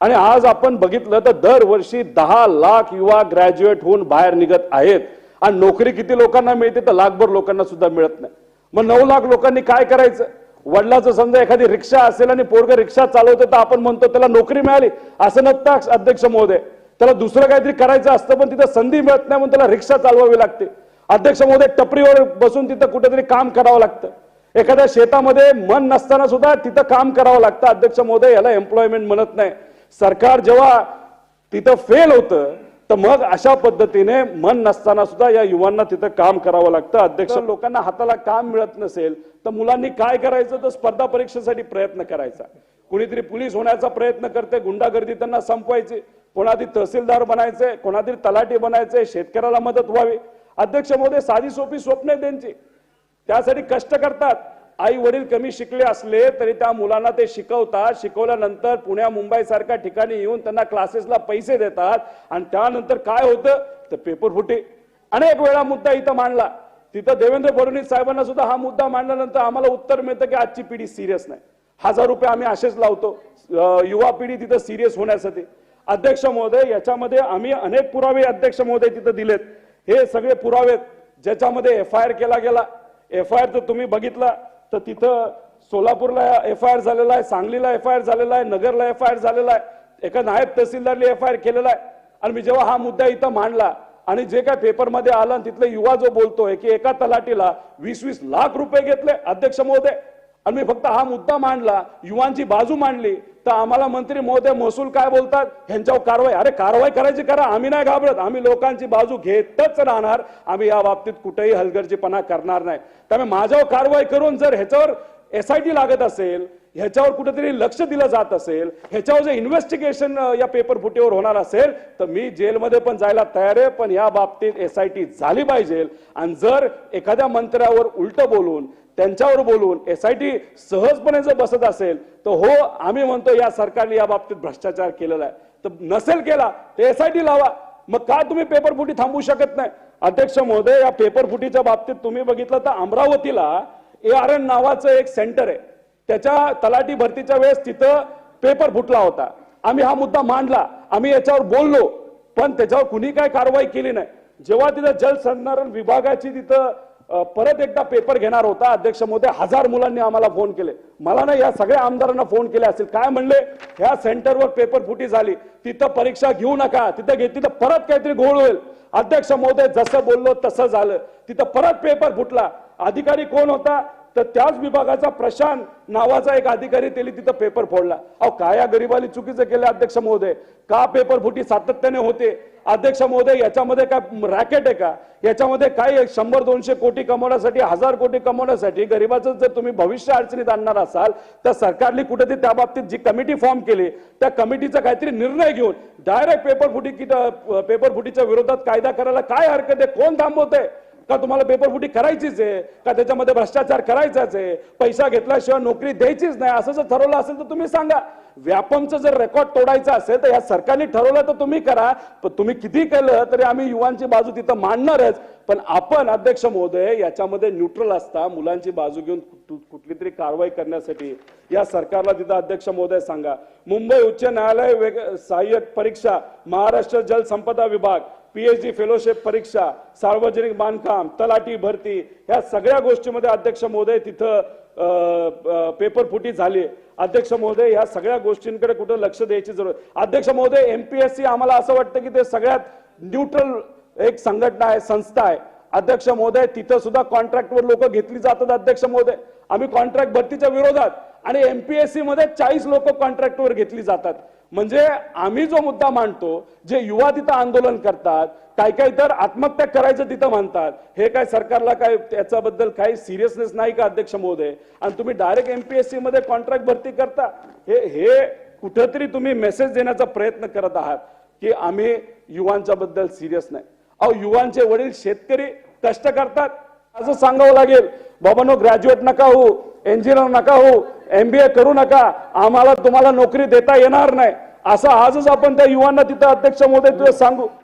आणि आज आपण बघितलं तर दरवर्षी दहा लाख युवा ग्रॅज्युएट होऊन बाहेर निघत आहेत. आणि नोकरी किती लोकांना मिळते तर लाखभर लोकांना सुद्धा मिळत नाही. मग नऊ लाख लोकांनी काय करायचं? वडिलाचं समजा एखादी रिक्षा असेल आणि पोरग रिक्षा चालवते तर आपण म्हणतो त्याला नोकरी मिळाली. असं नसतं अध्यक्ष महोदय. त्याला दुसरं काहीतरी करायचं असतं पण तिथं संधी मिळत नाही म्हणून त्याला रिक्षा चालवावी लागते. अध्यक्ष महोदय टपरीवर बसून तिथं कुठेतरी काम करावं लागतं. एखाद्या शेतामध्ये मन नसताना सुद्धा तिथं काम करावं लागतं. अध्यक्ष महोदय याला एम्प्लॉयमेंट म्हणत नाही. सरकार जेव्हा तिथं फेल होतं तर मग अशा पद्धतीने मन नसताना सुद्धा या युवांना तिथं काम करावं लागतं. अध्यक्ष लोकांना हाताला काम मिळत नसेल तर मुलांनी काय करायचं? तर स्पर्धा परीक्षेसाठी प्रयत्न करायचा. कुणीतरी पोलीस होण्याचा प्रयत्न करते गुंडागर्दी त्यांना संपवायची. कोणातरी तहसीलदार बनायचे कोणातरी तलाठी बनायचे शेतकऱ्याला मदत व्हावी. अध्यक्ष महोदय साधी सोपी स्वप्न आहे त्यांची. त्यासाठी कष्ट करतात. आई वडील कमी शिकले असले तरी त्या मुलांना ते शिकवतात. शिकवल्यानंतर पुण्या मुंबई सारख्या ठिकाणी येऊन त्यांना क्लासेसला पैसे देतात. आणि त्यानंतर काय होतं? तर पेपर फुटे. अनेक वेळा मुद्दा इथं मांडला. तिथं देवेंद्र फडणवीस साहेबांना सुद्धा हा मुद्दा मांडल्यानंतर आम्हाला उत्तर मिळतं की आजची पिढी सिरियस नाही. हजार रुपये आम्ही असेच लावतो. युवा पिढी तिथं सिरियस होण्यासाठी. अध्यक्ष महोदय याच्यामध्ये आम्ही अनेक पुरावे अध्यक्ष महोदय तिथं दिलेत. हे सगळे पुरावे ज्याच्यामध्ये एफ आय आर केला गेला. एफ आय आर तर तुम्ही बघितला. तर तिथं सोलापूरला एफ आय आर झालेला आहे सांगलीला एफ आय आर झालेला आहे नगरला एफ आय आर झालेला आहे. एका नायब तहसीलदारने एफ आय आर केलेला आहे. आणि मी जेव्हा हा मुद्दा इथं मांडला आणि जे काय पेपरमध्ये आलं आणि तिथले युवा जो बोलतोय की एका तलाटीला वीस वीस लाख रुपये घेतले अध्यक्ष महोदय आणि मी फक्त हा मुद्दा मांडला युवांची बाजू मांडली तर आम्हाला मंत्री महोदय महसूल काय बोलतात? ह्यांच्यावर कारवाई. अरे कारवाई करायची करा. आम्ही नाही घाबरत. आम्ही लोकांची बाजू घेतच राहणार. आम्ही या बाबतीत कुठेही हलगर्जीपणा करणार नाही. त्यामुळे माझ्यावर कारवाई करून जर ह्याच्यावर एस आय टी लागत असेल ह्याच्यावर कुठेतरी लक्ष दिलं जात असेल ह्याच्यावर जे इन्व्हेस्टिगेशन या पेपर फुटीवर होणार असेल तर मी जेलमध्ये पण जायला तयार आहे पण या बाबतीत एस आय टी झाली पाहिजे. आणि जर एखाद्या मंत्र्यावर उलट बोलून त्यांच्यावर बोलून एस आय टी सहजपणे जर बसत असेल तर हो आम्ही म्हणतो या सरकारने या बाबतीत भ्रष्टाचार केलेला आहे. तर नसेल केला तर एस आय टी लावा. मग का तुम्ही पेपर फुटी थांबवू शकत नाही? अध्यक्ष महोदय या पेपर फुटीच्या बाबतीत तुम्ही बघितलं तर अमरावतीला ए आर एन नावाचं एक सेंटर आहे. त्याच्या तलाठी भरतीच्या वेळेस तिथं पेपर फुटला होता. आम्ही हा मुद्दा मांडला. आम्ही याच्यावर बोललो पण त्याच्यावर कुणी काय कारवाई केली नाही. जेव्हा तिथं जलसंधारण विभागाची तिथं परत एकदा पेपर घेणार होता अध्यक्ष महोदय हजार मुलांनी आम्हाला फोन केले. मला ना या सगळ्या आमदारांना फोन केले असेल काय म्हणले? ह्या सेंटरवर पेपर फुटी झाली. तिथं परीक्षा घेऊ नका. तिथं घे तिथं परत काहीतरी घोळ होईल. अध्यक्ष महोदय जसं बोललो तसं झालं. तिथं परत पेपर फुटला. अधिकारी कोण होता? तर त्याच विभागाचा प्रशांत नावाचा एक अधिकारी त्यांनी तिथं पेपर फोडला. अहो काय या गरीबाली चुकीचं केलं अध्यक्ष महोदय? का पेपर फुटी सातत्याने होते? अध्यक्ष महोदय याच्यामध्ये काय रॅकेट आहे का? याच्यामध्ये काय शंभर दोनशे कोटी कमवण्यासाठी हजार कोटी कमवण्यासाठी गरीबाचं जर तुम्ही भविष्य अडचणीत आणणार असाल तर सरकारने कुठेतरी त्या बाबतीत जी कमिटी फॉर्म केली त्या कमिटीचा काहीतरी निर्णय घेऊन डायरेक्ट पेपर फुटी पेपर फुटीच्या विरोधात कायदा करायला काय हरकत आहे? कोण थांबवतंय? का तुम्हाला पेपर फुटी करायचीच आहे? का त्याच्यामध्ये भ्रष्टाचार करायचाच आहे? पैसा घेतल्याशिवाय नोकरी द्यायचीच नाही. असं जर ठरवलं असेल तर तुम्ही सांगा. व्यापमचं जर रेकॉर्ड तोडायचं असेल तर या सरकारने ठरवलं तर तुम्ही करा. पण तुम्ही किती केलं तरी आम्ही युवांची बाजू तिथं मांडणारच. पण आपण अध्यक्ष महोदय याच्यामध्ये न्यूट्रल असता. मुलांची बाजू घेऊन कुठली तरी कारवाई करण्यासाठी या सरकारला तिथं अध्यक्ष महोदय सांगा. मुंबई उच्च न्यायालय सहाय्यक परीक्षा महाराष्ट्र जलसंपदा विभाग. पीएचडी फेलोशिप परीक्षा सार्वजनिक बांधकाम तलाठी भरती ह्या सगळ्या गोष्टीमध्ये अध्यक्ष महोदय तिथं पेपर फुटी झाली. अध्यक्ष महोदय ह्या सगळ्या गोष्टींकडे कुठं लक्ष द्यायची जरूर. अध्यक्ष महोदय एमपीएससी आम्हाला असं वाटतं की ते सगळ्यात न्यूट्रल एक संघटना आहे संस्था आहे. अध्यक्ष महोदय तिथं सुद्धा कॉन्ट्रॅक्टवर लोक घेतली जातात अध्यक्ष महोदय. आम्ही कॉन्ट्रॅक्ट भरतीच्या विरोधात आणि एमपीएससी मध्ये चाळीस लोक कॉन्ट्रॅक्टवर घेतली जातात. म्हणजे आम्ही जो मुद्दा मांडतो जे युवा तिथं आंदोलन करतात काय काय तर आत्महत्या करायचं तिथं म्हणतात. हे काय सरकारला काय त्याच्याबद्दल काही सिरियसनेस नाही का अध्यक्ष महोदय? आणि तुम्ही डायरेक्ट एमपीएससी मध्ये कॉन्ट्रॅक्ट भरती करता. हे हे कुठेतरी तुम्ही मेसेज देण्याचा प्रयत्न करत आहात की आम्ही युवांच्या बद्दल सिरियस नाही. अहो युवांचे वडील शेतकरी कष्ट करतात. असं सांगावं लागेल बाबांनो ग्रॅज्युएट नका हो इंजिनियर नका हो एमबीए करू नका. आम्हाला तुम्हाला नोकरी देता येणार नाही. असं आजच आपण त्या युवांना तिथं अध्यक्ष महोदय सांगू.